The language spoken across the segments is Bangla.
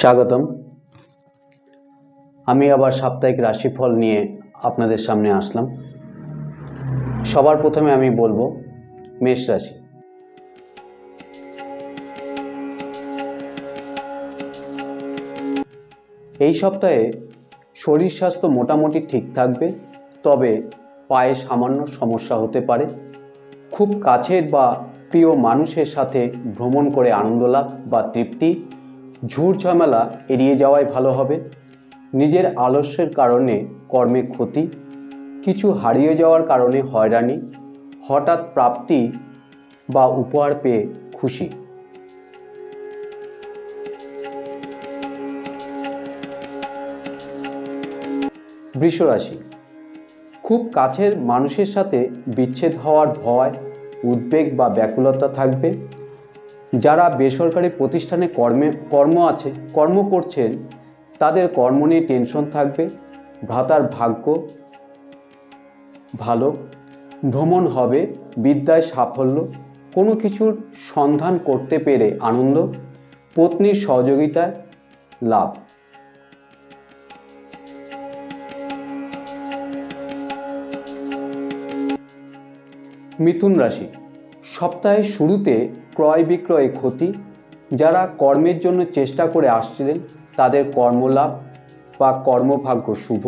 স্বাগতম। আমি আবার সাপ্তাহিক রাশিফল নিয়ে আপনাদের সামনে আসলাম। সবার প্রথমে আমি বলব, মেষ রাশি। এই সপ্তাহে শরীর স্বাস্থ্য মোটামুটি ঠিক থাকবে, তবে পায়ে সামান্য সমস্যা হতে পারে। খুব কাছের বা প্রিয় মানুষের সাথে ভ্রমণ করে আনন্দ লাভ বা তৃপ্তি ঝুট ঝামেলা এড়িয়ে যাওয়াই ভালো হবে। নিজের আলস্যের কারণে কর্মে ক্ষতি, কিছু হারিয়ে যাওয়ার কারণে হয়রানি, হঠাৎ প্রাপ্তি বা উপহার পেয়ে খুশি। বৃষরাশি, খুব কাছের মানুষের সাথে বিচ্ছেদ হওয়ার ভয়, উদ্বেগ বা ব্যাকুলতা থাকবে। যারা বেসরকারি প্রতিষ্ঠানে কর্মে, কর্ম আছে, কর্ম করছেন, তাদের কর্ম নিয়ে টেনশন থাকবে ভাতার ভাগ্য ভালো, ভ্রমণ হবে, বিদ্যায় সাফল্য, কোনো কিছুর সন্ধান করতে পেরে আনন্দ, পত্নীর সহযোগিতায় লাভ। মিথুন রাশি সপ্তাহের শুরুতে ক্রয় বিক্রয়ে ক্ষতি, যারা কর্মের জন্য চেষ্টা করে আসছিলেন, তাদের কর্মলাভ বা কর্মভাগ্য শুভ।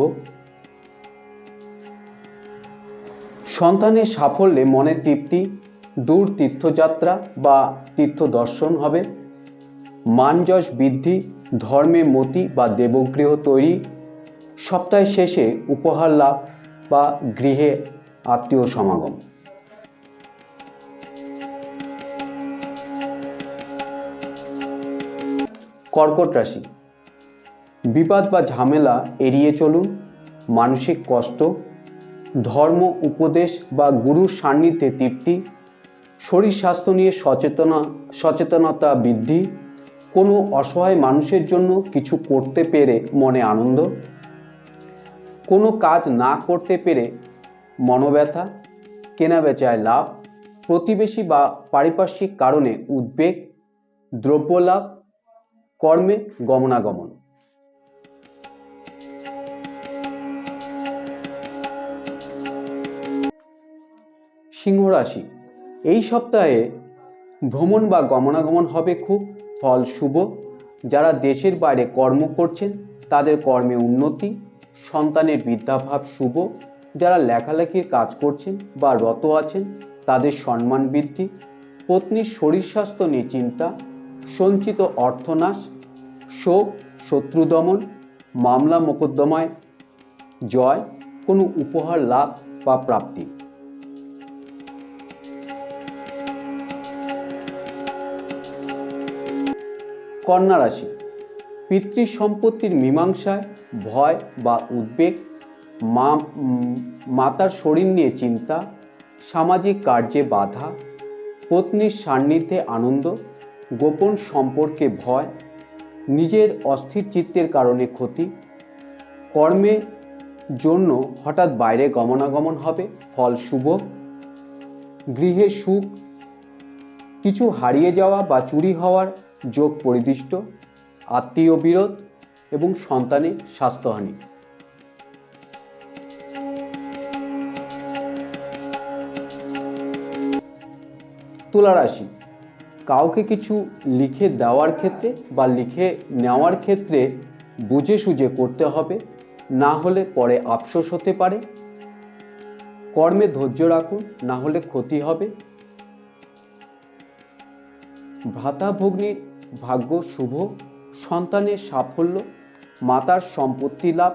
সন্তানের সাফল্যে মনে তৃপ্তি, দূর তীর্থযাত্রা বা তীর্থ দর্শন হবে। মানযশ বৃদ্ধি, ধর্মে মতি বা দেবগৃহ তৈরি সপ্তাহের শেষে উপহার লাভ বা গৃহে আত্মীয় সমাগম। কর্কট রাশি। বিবাদ বা ঝামেলা এড়িয়ে চলুন, মানসিক কষ্ট, ধর্ম উপদেশ বা গুরুর সান্নিধ্যে তৃপ্তি, শরীর স্বাস্থ্য নিয়ে সচেতনা, সচেতনতা বৃদ্ধি, কোনো অসহায় মানুষের জন্য কিছু করতে পেরে মনে আনন্দ, কোনো কাজ না করতে পেরে মনোব্যথা, কেনাবেচায় লাভ, প্রতিবেশী বা পারিপার্শ্বিক কারণে উদ্বেগ দ্রব্য লাভ কর্মে গমনাগমন। সিংহ রাশি, এই সপ্তাহে ভ্রমণ বা গমনাগমন হবে খুব ফল শুভ। যারা দেশের বাইরে কর্ম করছেন, তাদের কর্মে উন্নতি, সন্তানের বিদ্যাভাব শুভ। যারা লেখালেখির কাজ করছেন বা রত আছেন, তাদের সম্মান বৃদ্ধি। পত্নীর শরীর স্বাস্থ্য নিয়ে চিন্তা সঞ্চিত অর্থনাশ শোক শত্রু দমন, মামলা মোকদ্দমায় জয়, কোনো উপহার লাভ বা প্রাপ্তি। কন্যা রাশি, পিতৃ সম্পত্তির মীমাংসায় ভয় বা উদ্বেগ, মা মাতার শরীর নিয়ে চিন্তা, সামাজিক কার্যে বাধা, পত্নীর সান্নিধ্যে আনন্দ গোপন সম্পর্কে ভয়, নিজের অস্থির চিত্তের কারণে ক্ষতি কর্মে জন্য হঠাৎ বাইরে গমনাগমন হবে, ফল শুভ, গৃহে সুখ, কিছু হারিয়ে যাওয়া বা চুরি হওয়ার যোগ পরিদিষ্ট, আত্মীয় বিরোধ এবং সন্তানের স্বাস্থ্যহানি। তুলা রাশি কাউকে কিছু লিখে দেওয়ার ক্ষেত্রে বা লিখে নেওয়ার ক্ষেত্রে বুঝে সুঝে করতে হবে, না হলে পরে আফসোস হতে পারে। কর্মে ধৈর্য রাখুন, না হলে ক্ষতি হবে। ভ্রাতা ভগ্নির ভাগ্য শুভ, সন্তানের সাফল্য, মাতার সম্পত্তি লাভ,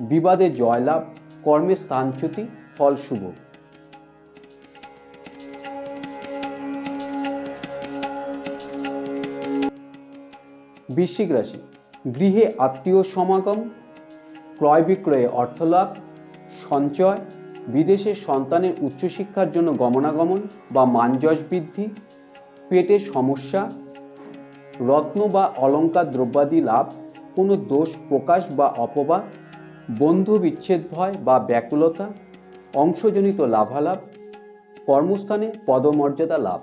বিবাদে জয়লাভ, কর্মে স্থানচ্যুতি, ফল শুভ। বৃশ্চিক রাশি। গৃহে আত্মীয় সমাগম, ক্রয় বিক্রয়ে অর্থলাভ, সঞ্চয়, বিদেশে সন্তানের উচ্চশিক্ষার জন্য গমনাগমন বা মানযশ বৃদ্ধি পেটের সমস্যা, রত্ন বা অলঙ্কার দ্রব্যাদি লাভ, কোনো দোষ প্রকাশ বা অপবাদ, বন্ধু বিচ্ছেদ ভয় বা ব্যাকুলতা, অংশজনিত লাভালাভ, কর্মস্থানে পদমর্যাদা লাভ।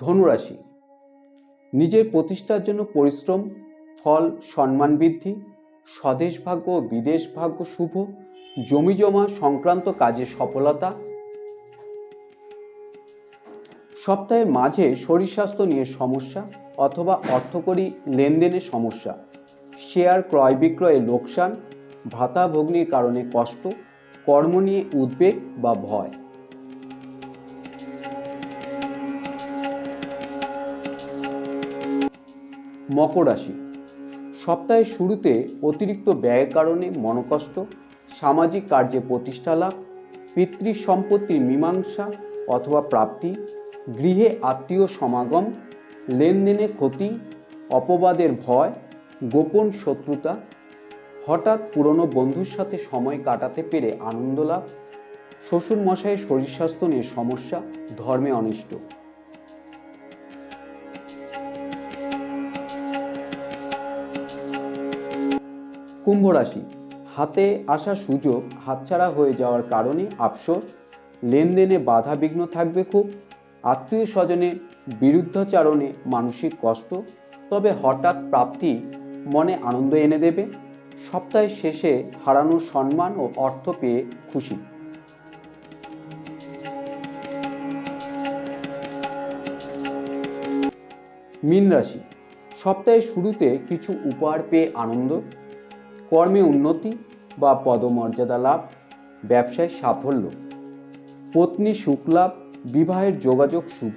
ধনুরাশি। নিজের প্রতিষ্ঠার জন্য পরিশ্রম, ফল, সম্মান বৃদ্ধি, স্বদেশ ভাগ্য বিদেশ ভাগ্য শুভ, জমি জমা সংক্রান্ত কাজে সফলতা। সপ্তাহের মাঝে শরীর স্বাস্থ্য নিয়ে সমস্যা অথবা অর্থকরী লেনদেনের সমস্যা, শেয়ার ক্রয় বিক্রয়ে লোকসান, ভাতা ভগ্নির কারণে কষ্ট, কর্ম নিয়ে উদ্বেগ বা ভয়। মকর রাশি। সপ্তাহের শুরুতে অতিরিক্ত ব্যয়ের কারণে মনকষ্ট, সামাজিক কার্যে প্রতিষ্ঠা লাভ পিতৃ সম্পত্তির মীমাংসা অথবা প্রাপ্তি, গৃহে আত্মীয় সমাগম, লেনদেনে ক্ষতি, অপবাদের ভয়, গোপন শত্রুতা, হঠাৎ পুরনো বন্ধুর সাথে সময় কাটাতে পেরে আনন্দ লাভ শ্বশুর মশাইয়ের শরীর স্বাস্থ্য নিয়ে সমস্যা, ধর্মে অনিষ্ট। কুম্ভ রাশি। হাতে আসা সুযোগ হাতছাড়া হয়ে যাওয়ার কারণে আফসোস, লেনদেনে বাধা বিঘ্ন থাকবে খুব আত্মীয় স্বজনের বিরুদ্ধাচারণে মানসিক কষ্ট, তবে হঠাৎ প্রাপ্তি মনে আনন্দ এনে দেবে। সপ্তাহের শেষে হারানো সম্মান ও অর্থ পেয়ে খুশি। মীন রাশি। সপ্তাহের শুরুতে কিছু উপহার পেয়ে আনন্দ কর্মে উন্নতি বা পদমর্যাদা লাভ, ব্যবসায় সাফল্য। পত্নী সুখলাভ বিবাহের যোগাযোগ শুভ,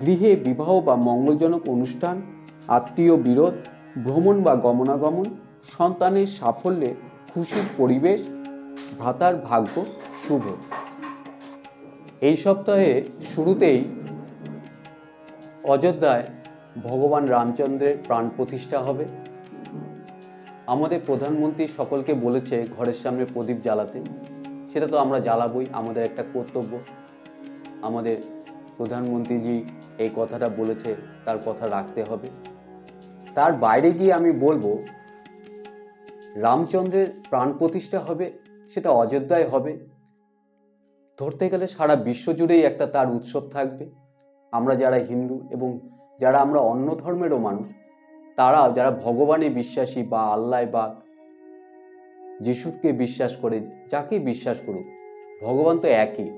গৃহে বিবাহ বা মঙ্গলজনক অনুষ্ঠান, আত্মীয় বিরোধ, ভ্রমণ বা গমনাগমন, সন্তানের সাফল্যে খুশির পরিবেশ ভাতার ভাগ্য শুভ। এই সপ্তাহে শুরুতেই অযোধ্যায় ভগবান রামচন্দ্রের প্রাণ প্রতিষ্ঠা হবে। আমাদের প্রধানমন্ত্রী সকলকে বলেছে ঘরের সামনে প্রদীপ জ্বালাতে। সেটা তো আমরা জ্বালাবই, আমাদের একটা কর্তব্য। আমাদের প্রধানমন্ত্রীজি এই কথাটা বলেছে, তার কথা রাখতে হবে। তার বাইরে গিয়ে আমি বলব, রামচন্দ্রের প্রাণ প্রতিষ্ঠা হবে, সেটা অযোধ্যায় হবে। ধরতে গেলে সারা বিশ্ব জুড়েই একটা তার উৎসব থাকবে। আমরা যারা হিন্দু এবং যারা আমরা অন্য ধর্মেরও মানুষ তারা যারা ভগবানে বিশ্বাসী বা আল্লাহ বা যিশুকে বিশ্বাস করে, যাকে বিশ্বাস করুক, ভগবান তো একই।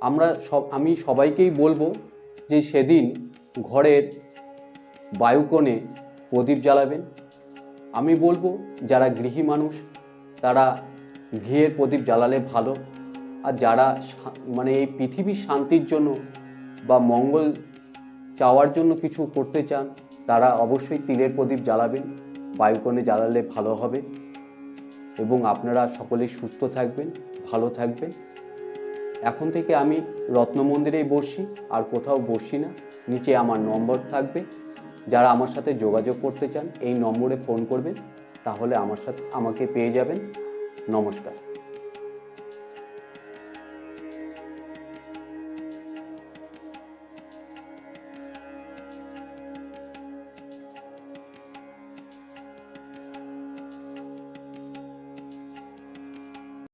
আমরা সব, আমি সবাইকেই বলব যে সেদিন ঘরের বায়ুকোণে প্রদীপ জ্বালাবেন। আমি বলব যারা গৃহী মানুষ, তারা ঘিয়ের প্রদীপ জ্বালালে ভালো। আর যারা মানে এই পৃথিবীর শান্তির জন্য বা মঙ্গল চাওয়ার জন্য কিছু করতে চান তারা অবশ্যই তিলের প্রদীপ জ্বালাবেন, বায়ুকোণে জ্বালালে ভালো হবে এবং আপনারা সকলেই সুস্থ থাকবেন, ভালো থাকবেন। এখন থেকে আমি রত্ন মন্দিরেই বসি, আর কোথাও বসি না, নিচে আমার নম্বর থাকবে। যারা আমার সাথে যোগাযোগ করতে চান, এই নম্বরে ফোন করবেন, তাহলে আমার সাথে, আমাকে পেয়ে যাবেন। নমস্কার।